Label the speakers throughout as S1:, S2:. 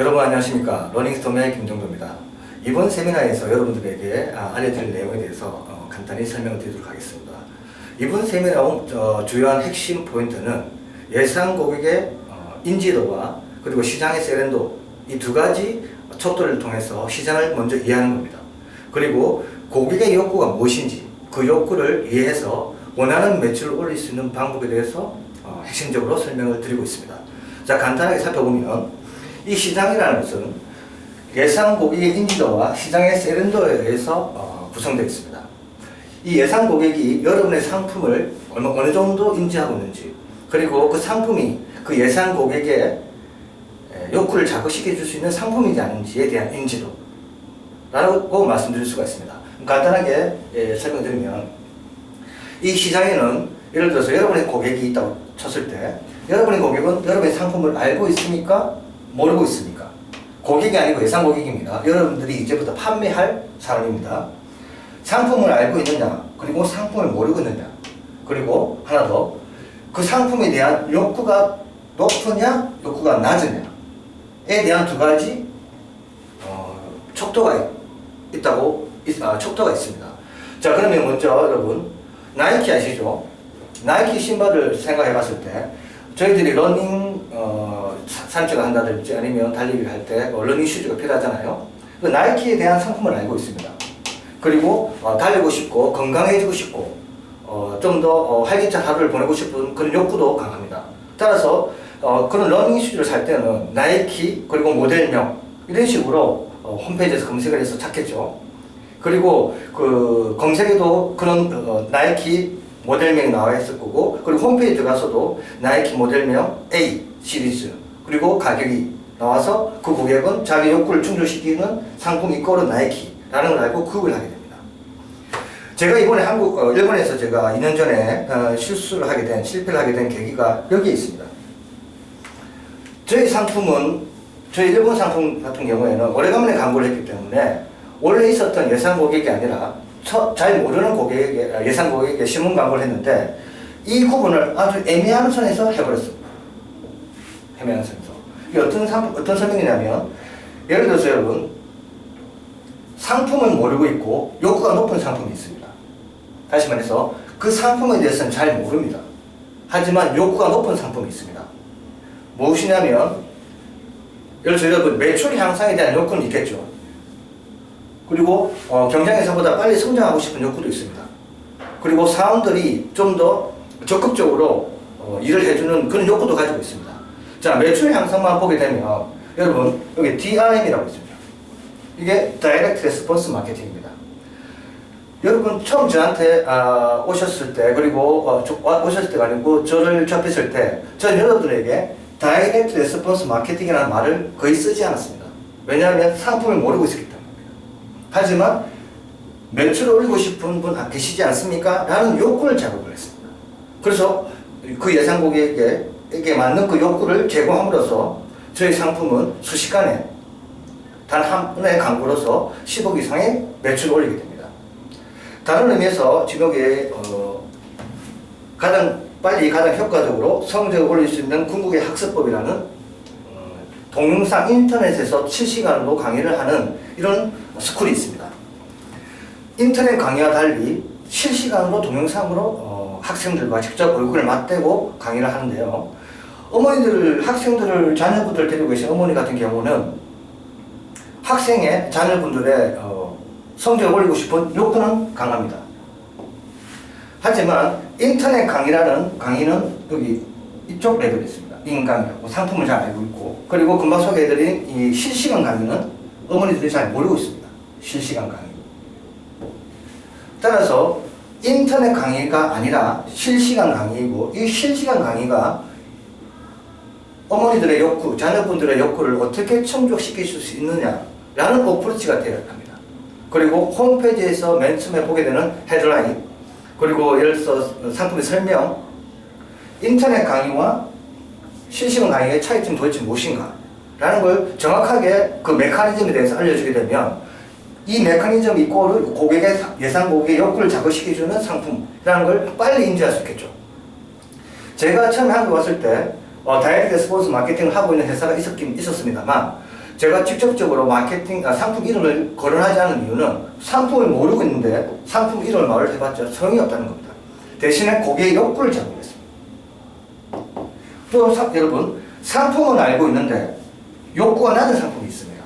S1: 여러분 안녕하십니까 러닝스톰의 김정도입니다. 이번 세미나에서 여러분들에게 아, 알려드릴 내용에 대해서 어, 간단히 설명을 드리도록 하겠습니다. 이번 세미나 어, 주요한 핵심 포인트는 예상 고객의 어, 인지도와 그리고 시장의 세련도 이 두 가지 척도를 통해서 시장을 먼저 이해하는 겁니다. 그리고 고객의 욕구가 무엇인지 그 욕구를 이해해서 원하는 매출을 올릴 수 있는 방법에 대해서 어, 핵심적으로 설명을 드리고 있습니다. 자 간단하게 살펴보면 이 시장이라는 것은 예상 고객의 인지도와 시장의 세련도에 의해서 어, 구성되어 있습니다. 이 예상 고객이 여러분의 상품을 어느, 정도 인지하고 있는지 그리고 그 상품이 그 예상 고객의 에, 욕구를 자극시켜 줄 수 있는 상품이지 않은지에 대한 인지도 라고 말씀드릴 수가 있습니다. 간단하게 예, 설명드리면 이 시장에는 예를 들어서 여러분의 고객이 있다고 쳤을 때 여러분의 고객은 여러분의 상품을 알고 있습니까? 모르고 있습니까? 고객이 아니고 예상 고객입니다. 여러분들이 이제부터 판매할 사람입니다. 상품을 알고 있느냐, 그리고 상품을 모르고 있느냐, 그리고 하나 더, 그 상품에 대한 욕구가 높으냐, 욕구가 낮으냐에 대한 두 가지 어, 척도가 있다고 있- 아, 척도가 있습니다. 자 그러면 먼저 여러분 나이키 아시죠? 나이키 신발을 생각해 봤을 때 저희들이 러닝 산책을 한다든지 아니면 달리기를 할 때 러닝 슈즈가 필요하잖아요. 그 나이키에 대한 상품을 알고 있습니다. 그리고 어, 달리고 싶고 건강해지고 싶고 어, 좀더 어, 활기찬 하루를 보내고 싶은 그런 욕구도 강합니다. 따라서 어, 그런 러닝 슈즈를 살 때는 나이키 그리고 모델명 이런 식으로 어, 홈페이지에서 검색을 해서 찾겠죠. 그리고 그 검색에도 그런 어, 나이키 모델명이 나와 있을 거고 그리고 홈페이지 들어가서도 나이키 모델명 A 시리즈 그리고 가격이 나와서 그 고객은 자기 욕구를 충족시키는 상품이 있고 나이키라는 걸 알고 구입을 하게 됩니다. 제가 이번에 한국 어, 일본에서 제가 2년 전에 어, 실수를 하게 된 실패를 하게 된 계기가 여기에 있습니다. 저희 상품은 저희 일본 상품 같은 경우에는 오래간만에 광고를 했기 때문에 원래 있었던 예상 고객이 아니라 처- 잘 모르는 고객에게 아, 예상 고객에게 신문 광고를 했는데 이 구분을 아주 애매한 선에서 해버렸습니다. 선에서 이게 어떤 상품 어떤 설명이냐면 예를 들어서 여러분 상품을 모르고 있고 욕구가 높은 상품이 있습니다. 다시 말해서 그 상품에 대해서는 잘 모릅니다. 하지만 욕구가 높은 상품이 있습니다. 무엇이냐면 예를 들어 여러분 매출 향상에 대한 욕구는 있겠죠. 그리고 어, 경쟁에서보다 빨리 성장하고 싶은 욕구도 있습니다. 그리고 사원들이 좀 더 적극적으로 어, 일을 해주는 그런 욕구도 가지고 있습니다. 자 매출 향상만 보게 되면 여러분 여기 DRM이라고 있습니다. 이게 다이렉트 레스폰스 마케팅입니다. 여러분 처음 저한테 아, 오셨을 때 그리고 어, 저- 와- 오셨을 때가 아니고 저를 접했을 때 저는 여러분들에게 다이렉트 레스폰스 마케팅이라는 말을 거의 쓰지 않았습니다. 왜냐하면 상품을 모르고 있었기 때문입니다. 하지만 매출을 올리고 싶은 분 아, 계시지 않습니까? 라는 욕구를 자극을 했습니다. 그래서 그 예상 고객에게 에게 맞는 그 욕구를 제공함으로써 저희 상품은 순식간에 단한 번의 광고로서 10억 이상의 매출을 올리게 됩니다. 다른 의미에서 여기 어, 가장 빨리 가장 효과적으로 성적을 올릴 수 있는 궁극의 학습법이라는 어, 동영상 인터넷에서 실시간으로 강의를 하는 이런 스쿨이 있습니다. 인터넷 강의와 달리 실시간으로 동영상으로 어, 학생들과 직접 얼굴을 맞대고 강의를 하는데요. 어머니들, 학생들을 자녀분들 데리고 계신 어머니 같은 경우는 학생의 자녀분들의 어, 성적을 올리고 싶은 욕구는 강합니다. 하지만 인터넷 강의라는 강의는 여기 이쪽 레벨에 있습니다. 인강이라고 상품을 잘 알고 있고 그리고 금방 소개해드린 이 실시간 강의는 어머니들이 잘 모르고 있습니다. 실시간 강의. 따라서 인터넷 강의가 아니라 실시간 강의이고 이 실시간 강의가 어머니들의 욕구, 자녀분들의 욕구를 어떻게 충족시킬 수 있느냐라는 어프로치가 되어야 합니다. 그리고 홈페이지에서 맨 처음에 보게 되는 헤드라인, 그리고 예를 들어서 상품의 설명, 인터넷 강의와 실시간 강의의 차이점이 도대체 무엇인가? 라는 걸 정확하게 그 메커니즘에 대해서 알려주게 되면 이 메커니즘 이꼬를 고객의 사- 예상 고객의 욕구를 자극시켜주는 상품이라는 걸 빨리 인지할 수 있겠죠. 제가 처음에 한국 왔을 때 어, 다이렉트 스포츠 마케팅을 하고 있는 회사가 있었긴 있었습니다만 제가 직접적으로 마케팅, 아, 상품 이름을 거론하지 않은 이유는 상품을 모르고 있는데 상품 이름을 말을 해봤자 소용이 없다는 겁니다. 대신에 고객의 욕구를 잡겠습니다. 또 사- 여러분, 상품은 알고 있는데 욕구가 낮은 상품이 있습니다.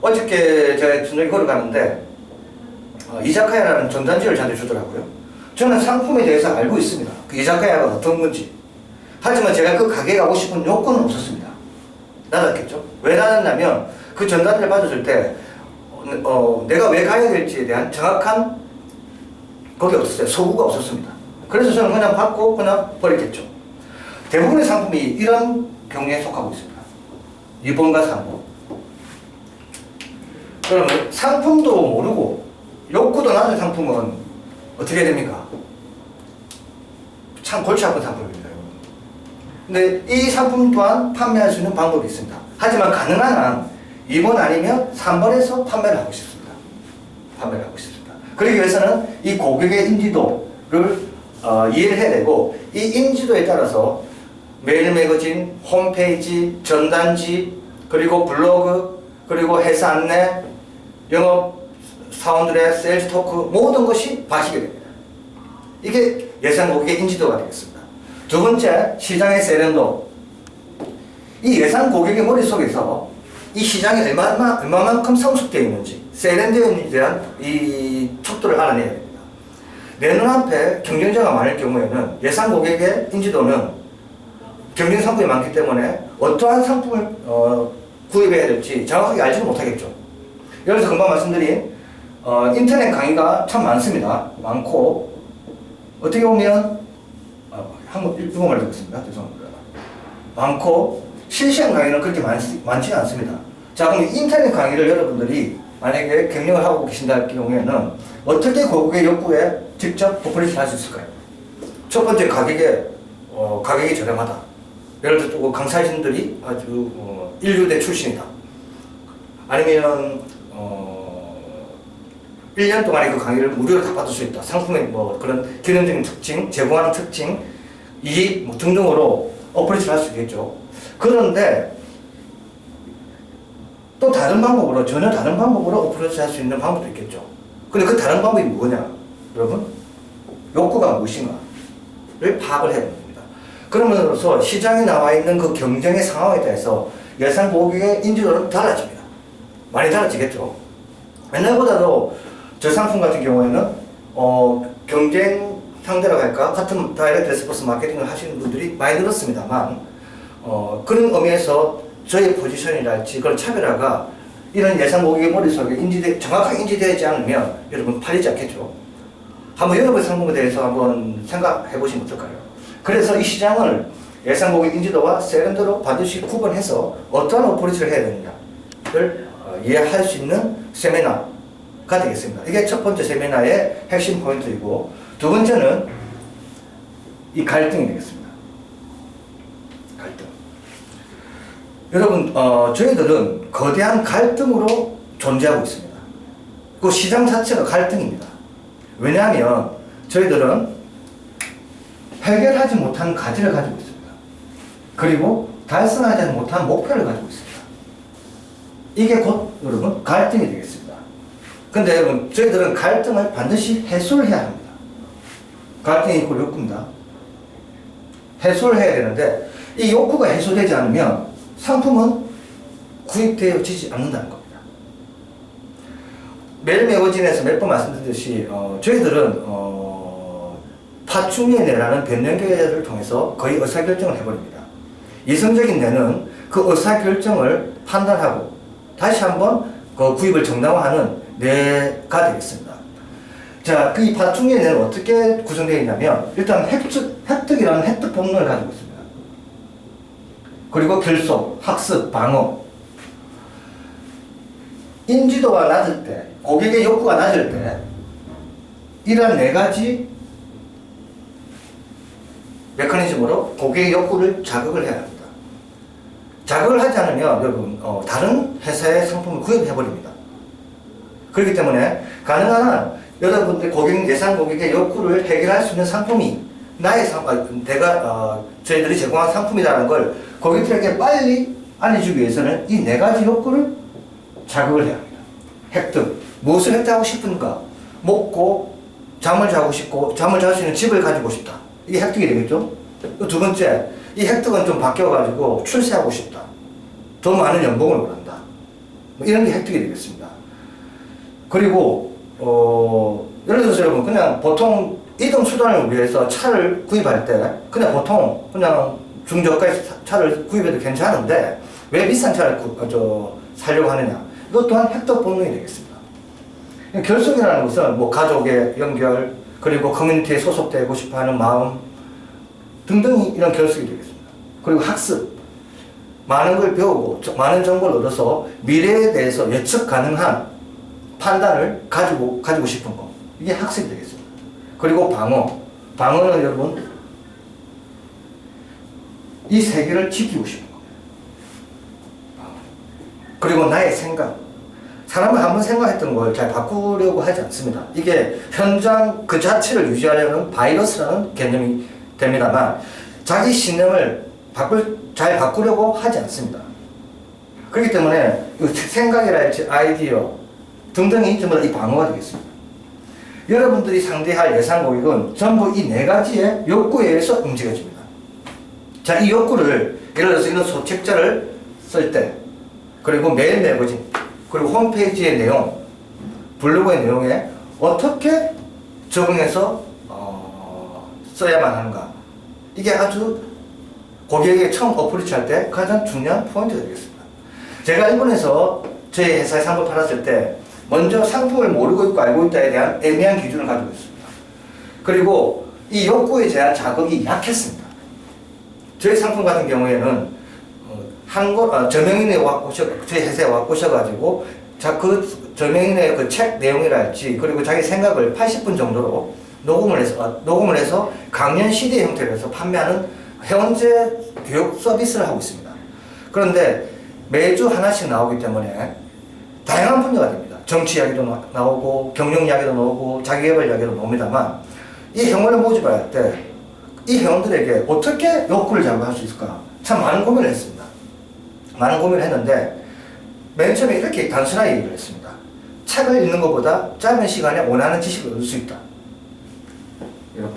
S1: 어저께 제가 저녁에 걸어가는데 어, 이자카야라는 전단지를 저한테 주더라고요. 저는 상품에 대해서 알고 있습니다. 그 이자카야가 어떤 건지. 하지만 제가 그 가게에 가고 싶은 욕구는 없었습니다. 낮았겠죠? 왜 낮았냐면 그 전단지를 받았을 때 어, 어, 내가 왜 가야 될지에 대한 정확한 거기 없었어요. 소구가 없었습니다. 그래서 저는 그냥 받고 그냥 버렸겠죠. 대부분의 상품이 이런 경우에 속하고 있습니다. 2번과 3번. 그러면 상품도 모르고 욕구도 낮은 상품은 어떻게 됩니까? 참 골치 아픈 상품입니다. 근데 이 상품 또한 판매할 수 있는 방법이 있습니다. 하지만 가능한 한 2번 아니면 3번에서 판매를 하고 싶습니다. 판매를 하고 싶습니다. 그러기 위해서는 이 고객의 인지도를 어, 이해를 해야 되고 이 인지도에 따라서 메일 매거진, 홈페이지, 전단지, 그리고 블로그, 그리고 회사 안내, 영업 사원들의 세일즈 토크 모든 것이 봐시게 됩니다. 이게 예상 고객의 인지도가 되겠습니다. 두 번째, 시장의 세련도. 이 예상 고객의 머릿속에서 이 시장이 얼마나, 얼마만큼 성숙되어 있는지, 세련되어 있는지에 대한 이 척도를 알아내야 됩니다. 내 눈앞에 경쟁자가 많을 경우에는 예상 고객의 인지도는 경쟁 상품이 많기 때문에 어떠한 상품을 어, 구입해야 될지 정확하게 알지는 못하겠죠. 예를 들어서 금방 말씀드린 어, 인터넷 강의가 참 많습니다. 많고 어떻게 보면 어, 한번 일본말 듣겠습니다. 죄송합니다. 많고 실시간 강의는 그렇게 많지, 많지 않습니다. 자 그럼 인터넷 강의를 여러분들이 만약에 경영을 하고 계신다 할 경우에는 어떻게 고객의 욕구에 직접 포플리시 할수 있을까요? 첫 번째 가격에 어, 가격이 저렴하다. 예를 들어 뭐 강사진들이 아주 어, 인류대 출신이다. 아니면 어, 1년 동안에 그 강의를 무료로 다 받을 수 있다. 상품의 뭐 그런 기능적인 특징, 제공하는 특징, 이익 뭐 등등으로 어프로치를 할수 있겠죠. 그런데 또 다른 방법으로 전혀 다른 방법으로 어프로치 할수 있는 방법도 있겠죠. 근데 그 다른 방법이 뭐냐? 여러분 욕구가 무엇인가를 파악을 해야 됩니다. 그러면서 시장에 나와 있는 그 경쟁의 상황에 대해서 예상 고객의 인지도는 달라집니다. 많이 달라지겠죠. 옛날보다도 저 상품 같은 경우에는 어, 경쟁 상대라고 할까 같은 다이렉트 레스포스 마케팅을 하시는 분들이 많이 늘었습니다만 어, 그런 의미에서 저의 포지션이랄지 그런 차별화가 이런 예상 고객의 머릿속에 인지되, 정확하게 인지되지 않으면 여러분 팔리지 않겠죠. 한번 여러분 상품에 대해서 한번 생각해 보시면 어떨까요? 그래서 이 시장을 예상 고객 인지도와 세련도로 반드시 구분해서 어떠한 어프로치를 해야 되느냐를 어, 이해할 수 있는 세미나 가 되겠습니다. 이게 첫 번째 세미나의 핵심 포인트이고 두 번째는 이 갈등이 되겠습니다. 갈등. 여러분, 어, 저희들은 거대한 갈등으로 존재하고 있습니다. 그 시장 자체가 갈등입니다. 왜냐하면 저희들은 해결하지 못한 가지를 가지고 있습니다. 그리고 달성하지 못한 목표를 가지고 있습니다. 이게 곧 여러분 갈등이 되겠습니다. 근데 여러분 저희들은 갈등을 반드시 해소를 해야 합니다. 갈등이 곧 욕구입니다. 해소를 해야 되는데 이 욕구가 해소되지 않으면 상품은 구입되어지지 않는다는 겁니다. 매일매거진에서 몇 번 말씀드렸듯이 어, 저희들은 어, 파충류의 뇌라는 변연계를 통해서 거의 의사결정을 해버립니다. 이성적인 뇌는 그 의사결정을 판단하고 다시 한번 그 구입을 정당화하는 뇌가 되겠습니다. 자, 그 이 파충류의 뇌는 어떻게 구성되어 있냐면 일단 획득, 획득이라는 획득 본능을 가지고 있습니다. 그리고 결속, 학습, 방어. 인지도가 낮을 때, 고객의 욕구가 낮을 때, 이러한 네 가지 메커니즘으로 고객의 욕구를 자극을 해야 합니다. 자극을 하지 않으면 여러분, 어, 다른 회사의 상품을 구입해버립니다. 그렇기 때문에 가능한 한 여러분들 고객, 예상 고객의 욕구를 해결할 수 있는 상품이 나의 상, 아, 내가, 어, 저희들이 제공한 상품이라는 걸 고객들에게 빨리 알려주기 위해서는 이 네 가지 욕구를 자극을 해야 합니다. 획득. 무엇을 획득하고 싶은가? 먹고, 잠을 자고 싶고, 잠을 잘 수 있는 집을 가지고 싶다. 이게 획득이 되겠죠? 그두 번째, 이 획득은 좀 바뀌어가지고 출세하고 싶다. 더 많은 연봉을 원한다. 뭐 이런 게 획득이 되겠습니다. 그리고, 어, 예를 들어서 여러분, 그냥 보통 이동 수단을 위해서 차를 구입할 때, 그냥 보통, 그냥 중저가의 차- 차를 구입해도 괜찮은데, 왜 비싼 차를 구, 어, 저, 살려고 하느냐? 이것 또한 획득 본능이 되겠습니다. 결속이라는 것은 뭐 가족의 연결, 그리고 커뮤니티에 소속되고 싶어 하는 마음 등등이 이런 결속이 되겠습니다. 그리고 학습. 많은 걸 배우고 저- 많은 정보를 얻어서 미래에 대해서 예측 가능한 판단을 가지고 가지고 싶은 거. 이게 학습이 되겠습니다. 그리고 방어. 방어는 여러분 이 세계를 지키고 싶은. 방어. 그리고 나의 생각. 사람은 한번 생각했던 걸 잘 바꾸려고 하지 않습니다. 이게 현장 그 자체를 유지하려는 바이러스라는 개념이 됩니다만 자기 신념을 바꿀, 잘 바꾸려고 하지 않습니다. 그렇기 때문에 그 생각이랄지 아이디어 전부 다이 방어가 되겠습니다. 여러분들이 상대할 예상 고객은 전부 이 네 가지의 욕구에 의해서 움직여집니다. 자, 이 욕구를 예를 들어서 이런 소책자를 쓸 때, 그리고 메일 매거진, 그리고 홈페이지의 내용, 블로그의 내용에 어떻게 적응해서 어, 써야만 하는가. 이게 아주 고객에게 처음 어프로치 할때 가장 중요한 포인트가 되겠습니다. 제가 일본에서 저희 회사에 상품 팔았을 때 먼저 상품을 모르고 있고 알고 있다에 대한 애매한 기준을 가지고 있습니다. 그리고 이 욕구에 대한 자극이 약했습니다. 저희 상품 같은 경우에는 어, 한국 아, 저명인에 와 오셔 저희 회사에 와 오셔가지고 자그 저명인의 그 책 내용이랄지 그리고 자기 생각을 80분 정도로 녹음을 해서 아, 녹음을 해서 강연 CD 형태로 해서 판매하는 현재 교육 서비스를 하고 있습니다. 그런데 매주 하나씩 나오기 때문에 다양한 분야가 됩니다. 정치 이야기도 나- 나오고 경영 이야기도 나오고 자기개발 이야기도 나옵니다만 이 회원을 모집을 할때이 회원들에게 어떻게 욕구를 자극할 수 있을까 참 많은 고민을 했습니다. 많은 고민을 했는데 맨 처음에 이렇게 단순하게 얘기를 했습니다. 책을 읽는 것보다 짧은 시간에 원하는 지식을 얻을 수 있다.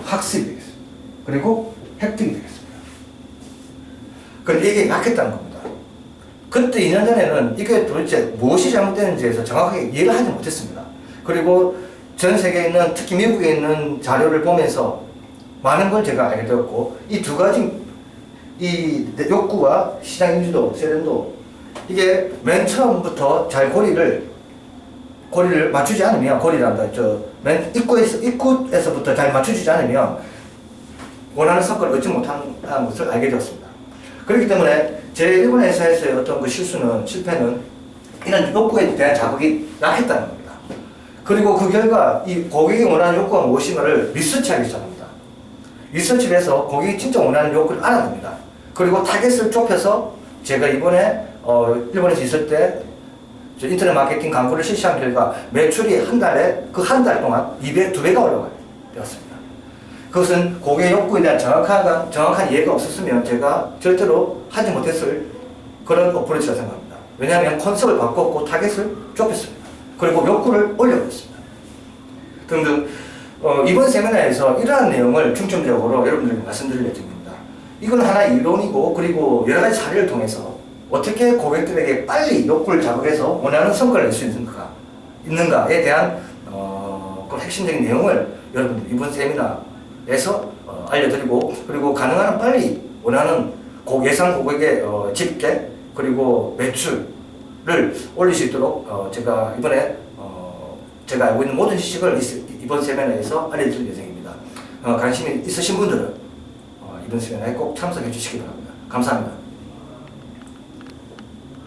S1: 학습이 되겠습니다. 그리고 획득이 되겠습니다. 그런데 이게 약했다는 겁니다. 그때 2년 전에는 이게 도대체 무엇이 잘못되는지에서 정확하게 이해를 하지 못했습니다. 그리고 전 세계에 있는 특히 미국에 있는 자료를 보면서 많은 걸 제가 알게 되었고 이 두 가지 이 욕구와 시장 인지도, 세련도 이게 맨 처음부터 잘 고리를 고리를 맞추지 않으면 고리란다. 저맨 입구에서 입구에서부터 잘 맞추지 않으면 원하는 성과를 얻지 못하는 것을 알게 되었습니다. 그렇기 때문에 제 일본 회사에서의 어떤 그 실수는 실패는 이런 욕구에 대한 자극이 약했다는 겁니다. 그리고 그 결과 이 고객이 원하는 욕구가 무엇인가를 리서치하기 시작합니다. 리서치를 해서 고객이 진짜 원하는 욕구를 알아냅니다. 그리고 타겟을 좁혀서 제가 이번에 어, 일본에서 있을 때저 인터넷 마케팅 광고를 실시한 결과 매출이 한 달에 그 한 달 동안 2배, 2배가 올라갔습니다. 그것은 고객 욕구에 대한 정확한, 정확한 이해가 없었으면 제가 절대로 하지 못했을 그런 어프로치라 생각합니다. 왜냐하면 컨셉을 바꿨고 타겟을 좁혔습니다. 그리고 욕구를 올려버렸습니다. 등등 어, 이번 세미나에서 이러한 내용을 중점적으로 여러분들에게 말씀드릴 예정입니다. 이건 하나의 이론이고 그리고 여러 가지 사례를 통해서 어떻게 고객들에게 빨리 욕구를 자극해서 원하는 성과를 낼 수 있는가, 있는가에 대한 어, 그 핵심적인 내용을 여러분들 이번 세미나 에서 어, 알려드리고 그리고 가능한 한 빨리 원하는 고, 예상 고객의 어, 집계 그리고 매출을 올릴 수 있도록 어, 제가 이번에 어, 제가 알고 있는 모든 지식을 이- 이번 세미나에서 알려드릴 예정입니다. 어, 관심이 있으신 분들은 어, 이번 세미나에 꼭 참석해 주시기 바랍니다. 감사합니다.